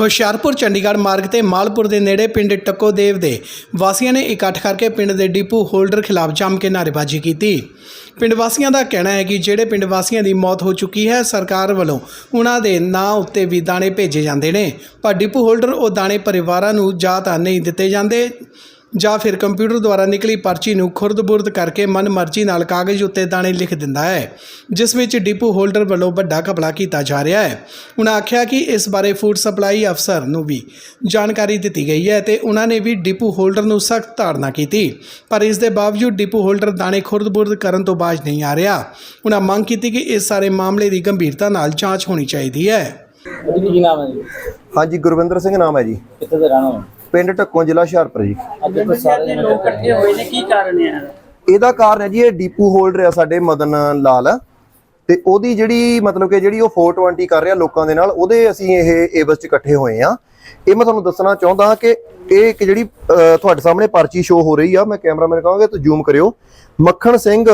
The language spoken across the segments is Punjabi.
ਹੁਸ਼ਿਆਰਪੁਰ, ਚੰਡੀਗੜ੍ਹ ਮਾਰਗ ਤੇ ਮਾਲਪੁਰ ਦੇ ਨੇੜੇ ਪਿੰਡ ਟੱਕੋਦੇਵ ਦੇ ਵਾਸੀਆਂ ਨੇ ਇਕੱਠ ਕਰਕੇ ਪਿੰਡ ਦੇ ਡਿਪੂ ਹੋਲਡਰ ਖਿਲਾਫ ਜੰਮ ਕੇ ਨਾਅਰੇਬਾਜ਼ੀ ਕੀਤੀ। ਪਿੰਡ ਵਾਸੀਆਂ ਦਾ ਕਹਿਣਾ ਹੈ ਕਿ ਜਿਹੜੇ ਪਿੰਡ ਵਾਸੀਆਂ ਦੀ ਮੌਤ ਹੋ ਚੁੱਕੀ ਹੈ, ਸਰਕਾਰ ਵੱਲੋਂ ਉਹਨਾਂ ਦੇ ਨਾਂ ਉੱਤੇ ਵੀ ਦਾਣੇ ਭੇਜੇ ਜਾਂਦੇ ਨੇ। ਪਰ ਡਿਪੂ ਹੋਲਡਰ ਉਹ ਦਾਣੇ ਪਰਿਵਾਰਾਂ ਨੂੰ ਜਾਂ ਤਾਂ ਨਹੀਂ ਦਿੱਤੇ ਜਾਂਦੇ। ਜਾਂ ਫਿਰ ਕੰਪਿਊਟਰ ਦੁਆਰਾ ਨਿਕਲੀ ਪਰਚੀ ਨੂੰ ਖੁਰਦ-ਬੁਰਦ ਕਰਕੇ ਮਨਮਰਜ਼ੀ ਨਾਲ ਕਾਗਜ਼ ਉੱਤੇ ਦਾਣੇ ਲਿਖ ਦਿੰਦਾ ਹੈ ਜਿਸ ਵਿੱਚ ਡਿਪੂ ਹੋਲਡਰ ਵੱਲੋਂ ਵੱਡਾ ਘਪਲਾ ਕੀਤਾ ਜਾ ਰਿਹਾ ਹੈ। ਉਹਨਾਂ ਆਖਿਆ ਕਿ ਇਸ ਬਾਰੇ ਫੂਡ ਸਪਲਾਈ ਅਫਸਰ ਨੂੰ ਵੀ ਜਾਣਕਾਰੀ ਦਿੱਤੀ ਗਈ ਹੈ ਤੇ ਉਹਨਾਂ ਨੇ ਵੀ ਡਿਪੂ ਹੋਲਡਰ ਨੂੰ ਸਖਤ ਤਾੜਨਾ ਕੀਤੀ ਪਰ ਇਸ ਦੇ ਬਾਵਜੂਦ ਡਿਪੂ ਹੋਲਡਰ ਦਾਣੇ ਖੁਰਦ-ਬੁਰਦ ਕਰਨ ਤੋਂ ਬਾਜ ਨਹੀਂ ਆ ਰਿਹਾ। ਉਹਨਾਂ ਮੰਗ ਕੀਤੀ ਕਿ ਇਸ ਸਾਰੇ ਮਾਮਲੇ ਦੀ ਗੰਭੀਰਤਾ ਨਾਲ ਜਾਂਚ ਹੋਣੀ ਚਾਹੀਦੀ ਹੈ। ਜੀ ਕੀ ਨਾਮ ਹੈ ਜੀ? ਹਾਂਜੀ ਗੁਰਵਿੰਦਰ ਸਿੰਘ ਨਾਮ ਹੈ ਜੀ। ਕਿੱਥੇ ਦੇ ਰਹਿਣਾ ਹੋ? ਪਿੰਡ ਢੱਕੋਂ ਜ਼ਿਲ੍ਹਾ ਹੁਸ਼ਿਆਰਪੁਰ ਜੀ। ਅੱਜ ਇੱਥੇ ਸਾਰੇ ਜਣੇ ਲੋਕ ਇਕੱਠੇ ਹੋਏ ਨੇ ਕੀ ਕਾਰਨ ਹੈ? ਇਹਦਾ ਕਾਰਨ ਹੈ ਜੀ ਇਹ ਡੀਪੂ ਹੋਲਡਰ ਆ ਸਾਡੇ ਮਦਨ ਲਾਲ। ਤੇ ਉਹਦੀ ਜਿਹੜੀ ਮਤਲਬ ਕਿ ਜਿਹੜੀ ਉਹ 420 ਕਰ ਰਿਹਾ ਲੋਕਾਂ ਦੇ ਨਾਲ ਉਹਦੇ ਅਸੀਂ ਇਹ ਏਵਸ ਚ ਇਕੱਠੇ ਹੋਏ ਆ। ਇਹ ਮੈਂ ਤੁਹਾਨੂੰ ਦੱਸਣਾ ਚਾਹੁੰਦਾ ਕਿ ਇਹ ਇੱਕ ਜਿਹੜੀ ਤੁਹਾਡੇ ਸਾਹਮਣੇ ਪਰਚੀ ਸ਼ੋ ਹੋ ਰਹੀ ਆ। ਮੈਂ ਕੈਮਰਾਮੈਨ ਕਹਾਂਗਾ ਤੂੰ ਜ਼ੂਮ ਕਰਿਓ। ਮੱਖਣ ਸਿੰਘ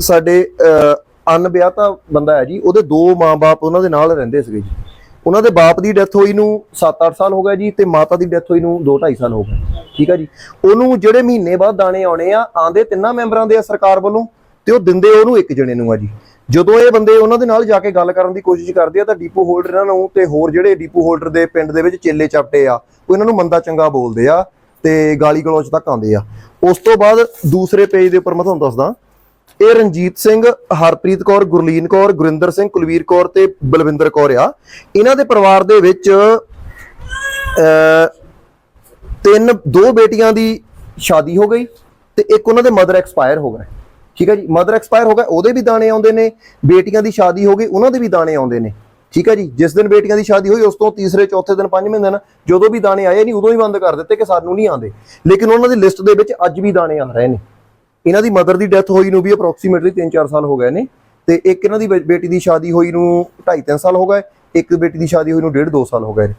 ਸਾਡੇ ਅਹ, ਅਣਵਿਆਹਤਾ ਬੰਦਾ ਹੈ ਜੀ ਉਹਦੇ ਦੋ ਮਾਂ-ਬਾਪ ਉਹਨਾਂ ਦੇ ਨਾਲ ਰਹਿੰਦੇ ਸੀਗੇ ਜੀ। ਉਹਨਾਂ ਦੇ ਬਾਪ ਦੀ ਡੈਥ ਹੋਈ ਨੂੰ 7-8 ਸਾਲ ਹੋ ਗਏ ਜੀ ਤੇ ਮਾਤਾ ਦੀ ਡੈਥ ਹੋਈ ਨੂੰ 2-2.5 ਸਾਲ ਹੋ ਗਏ। ਠੀਕ ਹੈ ਜੀ? ਉਹਨੂੰ ਜਿਹੜੇ ਮਹੀਨੇ ਬਾਅਦ ਦਾਣੇ ਆਉਣੇ ਆ ਆਂਦੇ ਤਿੰਨਾਂ ਮੈਂਬਰਾਂ ਦੇ ਆ ਸਰਕਾਰ ਵੱਲੋਂ ਤੇ ਉਹ ਦਿੰਦੇ ਉਹਨੂੰ ਇੱਕ ਜਣੇ ਨੂੰ ਆ ਜੀ। ਜਦੋਂ ਇਹ ਬੰਦੇ ਉਹਨਾਂ ਦੇ ਨਾਲ ਜਾ ਕੇ ਗੱਲ ਕਰਨ ਦੀ ਕੋਸ਼ਿਸ਼ ਕਰਦੇ ਆ ਤਾਂ ਡੀਪੂ ਹੋਲਡਰ ਇਹਨਾਂ ਨੂੰ ਤੇ ਹੋਰ ਜਿਹੜੇ ਡੀਪੂ ਹੋਲਡਰ ਦੇ ਪਿੰਡ ਦੇ ਵਿੱਚ ਚੇਲੇ ਚਪਟੇ ਆ, ਉਹ ਇਹਨਾਂ ਨੂੰ ਮੰਦਾ ਚੰਗਾ ਬੋਲਦੇ ਆ ਤੇ ਗਾਲੀ ਗਲੋਚ ਤੱਕ ਆਉਂਦੇ ਆ। ਉਸ ਤੋਂ ਬਾਅਦ ਦੂਸਰੇ ਪੇਜ ਦੇ ਉੱਪਰ ਮੈਂ ਤੁਹਾਨੂੰ ਦੱਸਦਾ ਇਹ ਰਣਜੀਤ ਸਿੰਘ, ਹਰਪ੍ਰੀਤ ਕੌਰ, ਗੁਰਲੀਨ ਕੌਰ, ਗੁਰਿੰਦਰ ਸਿੰਘ, ਕੁਲਵੀਰ ਕੌਰ ਤੇ ਬਲਵਿੰਦਰ ਕੌਰ ਆ। ਇਹਨਾਂ ਦੇ ਪਰਿਵਾਰ ਦੇ ਵਿੱਚ ਤਿੰਨ, ਦੋ ਬੇਟੀਆਂ ਦੀ ਸ਼ਾਦੀ ਹੋ ਗਈ ਤੇ ਇੱਕ ਉਹਨਾਂ ਦੇ ਮਦਰ ਐਕਸਪਾਇਰ ਹੋ ਗਏ। ਠੀਕ ਹੈ ਜੀ, ਮਦਰ ਐਕਸਪਾਇਰ ਹੋ ਗਏ, ਉਹਦੇ ਵੀ ਦਾਣੇ ਆਉਂਦੇ ਨੇ, ਬੇਟੀਆਂ ਦੀ ਸ਼ਾਦੀ ਹੋ ਗਈ, ਉਹਨਾਂ ਦੇ ਵੀ ਦਾਣੇ ਆਉਂਦੇ ਨੇ। ਠੀਕ ਹੈ ਜੀ, ਜਿਸ ਦਿਨ ਬੇਟੀਆਂ ਦੀ ਸ਼ਾਦੀ ਹੋਈ, ਉਸ ਤੋਂ ਤੀਸਰੇ, ਚੌਥੇ ਦਿਨ, ਪੰਜਵੇਂ ਦਿਨ, ਜਦੋਂ ਵੀ ਦਾਣੇ ਆਏ ਨਹੀਂ, ਉਦੋਂ ਹੀ ਬੰਦ ਕਰ ਦਿੱਤੇ ਕਿ ਸਾਨੂੰ ਨਹੀਂ ਆਉਂਦੇ। ਲੇਕਿਨ ਉਹਨਾਂ ਦੀ ਲਿਸਟ ਦੇ ਵਿੱਚ ਅੱਜ ਵੀ ਦਾਣੇ ਆ ਰਹੇ ਨੇ। ਇਹਨਾਂ ਦੀ ਮਦਰ ਦੀ ਡੈਥ ਹੋਈ ਨੂੰ ਵੀ ਅਪਰੋਕਸੀਮੇਟਲੀ 3-4 ਸਾਲ ਹੋ ਗਏ ਨੇ ਤੇ ਇੱਕ ਇਹਨਾਂ ਦੀ ਬੇ- ਬੇਟੀ ਦੀ ਸ਼ਾਦੀ ਹੋਈ ਨੂੰ 2.5-3 ਸਾਲ ਹੋ ਗਏ। ਇੱਕ ਬੇਟੀ ਦੀ ਸ਼ਾਦੀ ਹੋਈ ਨੂੰ 1.5-2 ਸਾਲ ਹੋ ਗਏ ਨੇ।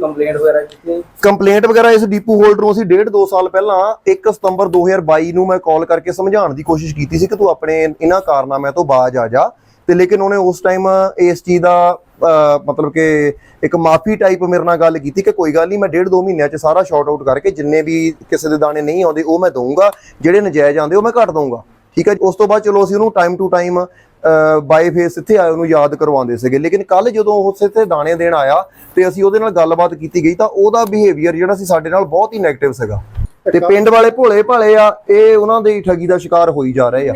ਕੰਪਲੇਂਟ ਵਗੈਰਾ ਕੀਤੀ? ਕੰਪਲੇਂਟ ਵਗੈਰਾ ਇਸ ਡੀਪੂ ਹੋਲਡਰ ਨੂੰ ਅਸੀਂ 1.5-2 ਸਾਲ ਪਹਿਲਾਂ 1 ਸਤੰਬਰ 2022 ਨੂੰ ਮੈਂ ਕਾਲ ਕਰਕੇ ਸਮਝਾਉਣ ਦੀ ਕੋਸ਼ਿਸ਼ ਕੀਤੀ ਸੀ ਕਿ ਤੂੰ ਆਪਣੇ ਇਹਨਾਂ ਕਾਰਨਾਮਿਆਂ ਤੋਂ ਬਾਜ ਆ ਜਾ। ਤੇ ਲੇਕਿਨ ਉਹਨੇ ਉਸ ਟਾਈਮ ਇਸ ਚੀਜ਼ ਦਾ ਮਤਲਬ ਕਿ ਇੱਕ ਮਾਫੀ ਟਾਈਪ ਮੇਰੇ ਨਾਲ ਗੱਲ ਕੀਤੀ ਕਿ ਕੋਈ ਗੱਲ ਨਹੀਂ ਮੈਂ 1.5-2 ਮਹੀਨਿਆਂ 'ਚ ਸਾਰਾ ਸ਼ਾਰਟ ਆਊਟ ਕਰਕੇ ਜਿੰਨੇ ਵੀ ਕਿਸੇ ਦੇ ਦਾਣੇ ਨਹੀਂ ਆਉਂਦੇ ਉਹ ਮੈਂ ਦਊਂਗਾ ਜਿਹੜੇ ਨਜਾਇਜ਼ ਆਉਂਦੇ ਉਹ ਮੈਂ ਘੱਟ ਦਊਂਗਾ। ਠੀਕ ਹੈ। ਉਸ ਤੋਂ ਬਾਅਦ ਚਲੋ ਅਸੀਂ ਉਹਨੂੰ time to time by face ਇੱਥੇ ਆਏ ਉਹਨੂੰ ਯਾਦ ਕਰਵਾਉਂਦੇ ਸੀਗੇ। ਲੇਕਿਨ ਕੱਲ ਜਦੋਂ ਉਹ ਇੱਥੇ ਦਾਣੇ ਦੇਣ ਆਇਆ ਤੇ ਅਸੀਂ ਉਹਦੇ ਨਾਲ ਗੱਲਬਾਤ ਕੀਤੀ ਗਈ ਤਾਂ ਉਹਦਾ ਬਿਹੇਵੀਅਰ ਜਿਹੜਾ ਸੀ ਸਾਡੇ ਨਾਲ ਬਹੁਤ ਹੀ 네ਗੇਟਿਵ ਸੀਗਾ। ਤੇ ਪਿੰਡ ਵਾਲੇ ਭੋਲੇ ਭਾਲੇ ਆ ਇਹ ਉਹਨਾਂ ਦੀ ਠੱਗੀ ਦਾ ਸ਼ਿਕਾਰ ਹੋਈ ਜਾ ਰਹੇ ਆ।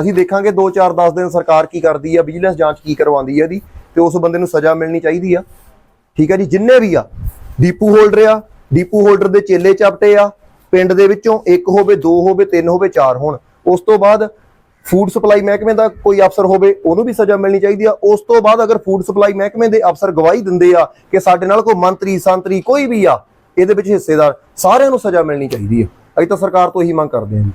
ਅਸੀਂ ਦੇਖਾਂਗੇ 2 4 10 ਦਿਨ ਸਰਕਾਰ ਕੀ ਕਰਦੀ ਆ ਵਿਜੀਲੈਂਸ ਜਾਂਚ ਕੀ ਕਰਵਾਉਂਦੀ ਆ ਇਹਦੀ ਤੇ ਉਸ ਬੰਦੇ ਨੂੰ ਸਜ਼ਾ ਮਿਲਣੀ ਚਾਹੀਦੀ ਆ। ਠੀਕ ਹੈ ਜੀ ਜਿੰਨੇ ਵੀ ਆ ਡੀਪੂ ਹੋਲਡਰ ਆ ਡੀਪੂ ਹੋਲਡਰ ਦੇ ਚੇਲੇ ਚਾਪਟੇ ਆ ਪਿੰਡ ਦੇ ਵਿੱਚੋਂ ਇੱਕ ਹੋਵੇ ਦੋ ਹੋਵੇ ਤਿੰਨ ਹੋਵੇ ਚਾਰ ਹੋਣ। ਉਸ ਤੋਂ ਬਾਅਦ ਫੂਡ ਸਪਲਾਈ ਮਹਿਕਮੇ ਦਾ ਕੋਈ ਅਫਸਰ ਹੋਵੇ, ਉਹਨੂੰ ਵੀ ਸਜ਼ਾ ਮਿਲਣੀ ਚਾਹੀਦੀ ਆ। ਉਸ ਤੋਂ ਬਾਅਦ ਅਗਰ ਫੂਡ ਸਪਲਾਈ ਮਹਿਕਮੇ ਦੇ ਅਫਸਰ ਗਵਾਹੀ ਦਿੰਦੇ ਆ ਕਿ ਸਾਡੇ ਨਾਲ ਕੋਈ ਮੰਤਰੀ, ਸੰਤਰੀ ਕੋਈ ਵੀ ਆ, ਇਹਦੇ ਵਿੱਚ ਹਿੱਸੇਦਾਰ ਸਾਰਿਆਂ ਨੂੰ ਸਜ਼ਾ ਮਿਲਣੀ ਚਾਹੀਦੀ ਆ। ਅਸੀਂ ਤਾਂ ਸਰਕਾਰ ਤੋਂ ਇਹੀ ਮੰਗ ਕਰਦੇ ਹਾਂ। ਜੀ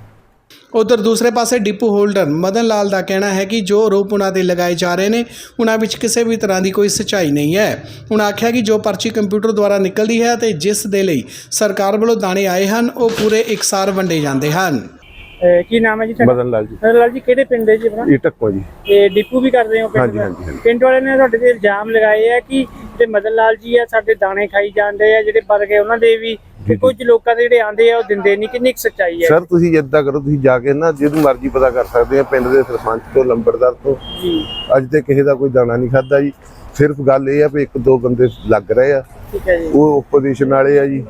ਉਧਰ ਦੂਸਰੇ ਪਾਸੇ ਡਿਪੂ ਹੋਲਡਰ ਮਦਨ ਲਾਲ ਦਾ ਕਹਿਣਾ ਹੈ ਕਿ ਜੋ ਆਰੋਪ ਉਹਨਾਂ ਤੇ ਲਗਾਏ ਜਾ ਰਹੇ ਨੇ, ਉਹਨਾਂ ਵਿੱਚ ਕਿਸੇ ਵੀ ਤਰ੍ਹਾਂ ਦੀ ਕੋਈ ਸੱਚਾਈ ਨਹੀਂ ਹੈ। ਉਹਨਾਂ ਆਖਿਆ ਕਿ ਜੋ ਪਰਚੀ ਕੰਪਿਊਟਰ ਦੁਆਰਾ ਨਿਕਲਦੀ ਹੈ ਤੇ ਜਿਸ ਦੇ ਲਈ ਸਰਕਾਰ ਵੱਲੋਂ ਦਾਣੇ ਆਏ ਹਨ, ਉਹ ਪੂਰੇ ਇਕਸਾਰ ਵੰਡੇ ਜਾਂਦੇ ਹਨ। ਕੀ ਨਾਮ ਹੈ ਜੀ ਤੁਹਾਡਾ? ਮਦਨ ਲਾਲ ਜੀ। ਲਾਲ ਜੀ ਕਿਹੜੇ ਪਿੰਡ ਦੇ ਜੀ ਆਪਣਾ? ਇਹ ਟੱਕੋ ਜੀ। ਤੇ ਡਿਪੂ ਵੀ ਕਰਦੇ ਹੋ ਪਿੰਡ ਹਾਂਜੀ, ਦਾ? ਹਾਂਜੀ, ਹਾਂਜੀ। ਪਿੰਡ ਵਾਲਿਆਂ ਨੇ ਤੁਹਾਡੇ ਤੇ ਇਲਜ਼ਾਮ ਲਗਾਏ ਆ ਕਿ ਜਿਹੜੇ ਮਦਨ ਲਾਲ ਜੀ ਆ ਸਾਡੇ ਦਾਣੇ ਖਾਈ ਜਾਂਦੇ ਆ ਜਿਹੜੇ ਪਰ ਗਏ ਉਹਨਾਂ ਦੇ ਵੀ ਤੇ ਕੁਝ ਲੋਕਾਂ ਦੇ ਜਿਹੜੇ ਆਂਦੇ ਆ ਉਹ ਦਿੰਦੇ ਨਹੀਂ। ਕਿੰਨੀ ਕੁ ਸੱਚਾਈ ਹੈ? ਸਰ ਤੁਸੀਂ ਜਿੱਦਾਂ ਕਰੋ ਤੁਸੀਂ ਜਾ ਕੇ ਨਾ ਜਿਹਨੂੰ ਮਰਜ਼ੀ ਪਤਾ ਕਰ ਸਕਦੇ ਆ ਪਿੰਡ ਦੇ ਸਰਪੰਚ ਤੋਂ ਲੰਬੜਦਾਰ ਤੋਂ। ਜੀ। ਅੱਜ ਤੇ ਕਿਸੇ ਦਾ ਕੋਈ ਦਾਣਾ ਨਹੀਂ ਖਾਦਾ ਜੀ। ਸਿਰਫ ਗੱਲ ਇਹ ਆ ਵੀ ਇੱਕ ਦੋ ਬੰਦੇ ਲੱਗ ਰਹੇ ਆ। ਠੀਕ ਹੈ ਜੀ। ਉਹ ਆਪੋਜੀਸ਼ਨ ਵਾਲੇ ਆ ਜੀ।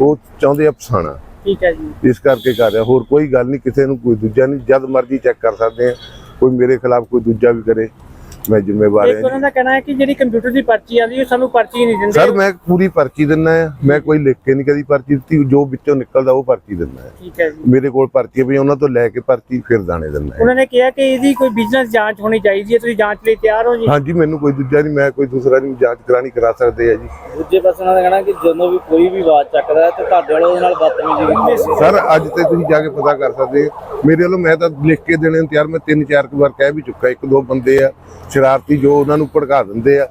ਉਹ ਚਾਹੁੰਦੇ ਆ ਫਸਾਣਾ ਠੀਕ ਹੈ ਜੀ। ਇਸ ਕਰਕੇ ਕਰ ਰਿਹਾ। ਹੋਰ ਕੋਈ ਗੱਲ ਨਹੀਂ, ਕਿਸੇ ਨੂੰ ਕੋਈ ਦੂਜਾ ਨਹੀਂ। ਜਦ ਮਰਜ਼ੀ ਚੈੱਕ ਕਰ ਸਕਦੇ ਆ। ਕੋਈ ਮੇਰੇ ਖਿਲਾਫ ਕੋਈ ਦੂਜਾ ਵੀ ਕਰੇ। ਮੈਂ ਜ਼ਿੰਮੇਵਾਰ ਇੱਕ ਹਾਂ ਉਹਨਾਂ ਦਾ ਕਹਿਣਾ ਹੈ ਕਿ ਜਿਹੜੀ ਕੰਪਿਊਟਰ ਦੀ ਪਰਚੀ ਆਉਂਦੀ ਉਹ ਸਾਨੂੰ ਪਰਚੀ ਨਹੀਂ ਦਿੰਦੇ। ਸਰ ਮੈਂ ਪੂਰੀ ਪਰਚੀ ਦਿੰਨਾ ਆ ਮੈਂ ਕੋਈ ਲਿਖ ਕੇ ਨਹੀਂ ਕਦੀ ਪਰਚੀ ਦਿੱਤੀ। ਜੋ ਵਿੱਚੋਂ ਨਿਕਲਦਾ ਉਹ ਪਰਚੀ ਦਿੰਨਾ ਆ ਠੀਕ ਹੈ ਜੀ। ਮੇਰੇ ਕੋਲ ਪਰਚੀ ਵੀ ਉਹਨਾਂ ਤੋਂ ਲੈ ਕੇ ਪਰਚੀ ਫਿਰ ਦਾਣੇ ਦਿੰਨਾ ਹੈ। ਉਹਨਾਂ ਨੇ ਕਿਹਾ ਕਿ ਇਹਦੀ ਕੋਈ ਬਿਜ਼ਨਸ ਜਾਂਚ ਹੋਣੀ ਚਾਹੀਦੀ ਹੈ ਤੁਸੀਂ ਜਾਂਚ ਲਈ ਤਿਆਰ ਹੋ ਜੀ? ਹਾਂਜੀ ਮੈਨੂੰ ਕੋਈ ਦੂਜਾ ਨਹੀਂ ਮੈਂ ਕੋਈ ਦੂਸਰਾ ਨਹੀਂ ਜਾਂਚ ਕਰਾਣੀ ਕਰਾ ਸਕਦੇ ਆ ਜੀ। ਦੂਜੇ ਪਾਸੇ ਉਹਨਾਂ ਦਾ ਕਹਿਣਾ ਕਿ ਜਦੋਂ ਵੀ ਕੋਈ ਵੀ ਆਵਾਜ਼ ਚੱਕਦਾ ਹੈ ਤੇ ਤੁਹਾਡੇ ਵਾਲੇ ਉਹਦੇ ਨਾਲ ਬਦਤਮੀਜ਼ੀ ਕਰਦੇ ਸਰ ਅੱਜ ਤੇ ਤੁਸੀਂ ਜਾ ਕੇ ਪਤਾ ਕਰ ਸਕਦੇ ਹੋ। ਮੇਰੇ ਵੱਲੋਂ ਮੈਂ ਤਾਂ ਲਿਖ ਕੇ ਦੇਣੇ ਤਿਆਰ ਮੈਂ ਤਿੰਨ ਚਾਰ ਕੁ ਵਾਰ ਕਹਿ ਵੀ ਚੁੱਕਾ ਇੱਕ ਦੋ ਬੰਦੇ ਆ ਸ਼ਰਾਰਤੀ ਜੋ ਉਹਨਾਂ ਨੂੰ ਭੜਕਾ ਦਿੰਦੇ ਆ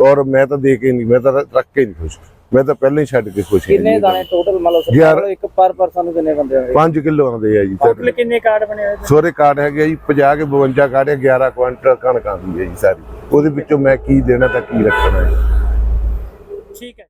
ਔਰ ਮੈਂ ਤਾਂ ਦੇ ਕੇ ਨਹੀਂ ਮੈਂ ਤਾਂ ਰੱਖ ਕੇ ਨਹੀਂ ਖੁਸ਼। ਮੈਂ ਤਾਂ ਪਹਿਲਾਂ ਹੀ ਛੱਡ ਕੇ ਖੁਸ਼ ਹਾਂ ਕਿੰਨੇ ਦਾਣੇ ਟੋਟਲ ਮੰਨ ਲਓ ਸਰਕਾਰ ਇੱਕ ਪਰ ਪਰਸਨ ਨੂੰ ਕਿੰਨੇ ਬੰਦੇ ਹੋਣਗੇ 5 ਕਿਲੋ ਆਉਂਦੇ ਆ ਜੀ ਟੋਟਲ ਕਿੰਨੇ ਕਾਰਡ ਬਣੇ ਹੋਏ? ਸੋਰੇ ਕਾਰਡ ਹੈਗੇ ਆ ਜੀ 50 ਕੇ 52 ਕਾਰਡ ਹੈ 11 ਕੁਆਂਟਲ ਕਣਕ ਆਉਂਦੀ ਹੈ ਜੀ ਸਾਰੀ। ਉਹਦੇ ਵਿੱਚੋਂ ਮੈਂ ਕੀ ਦੇਣਾ ਤਾਂ ਕੀ ਰੱਖਣਾ ਹੈ? ਠੀਕ ਹੈ।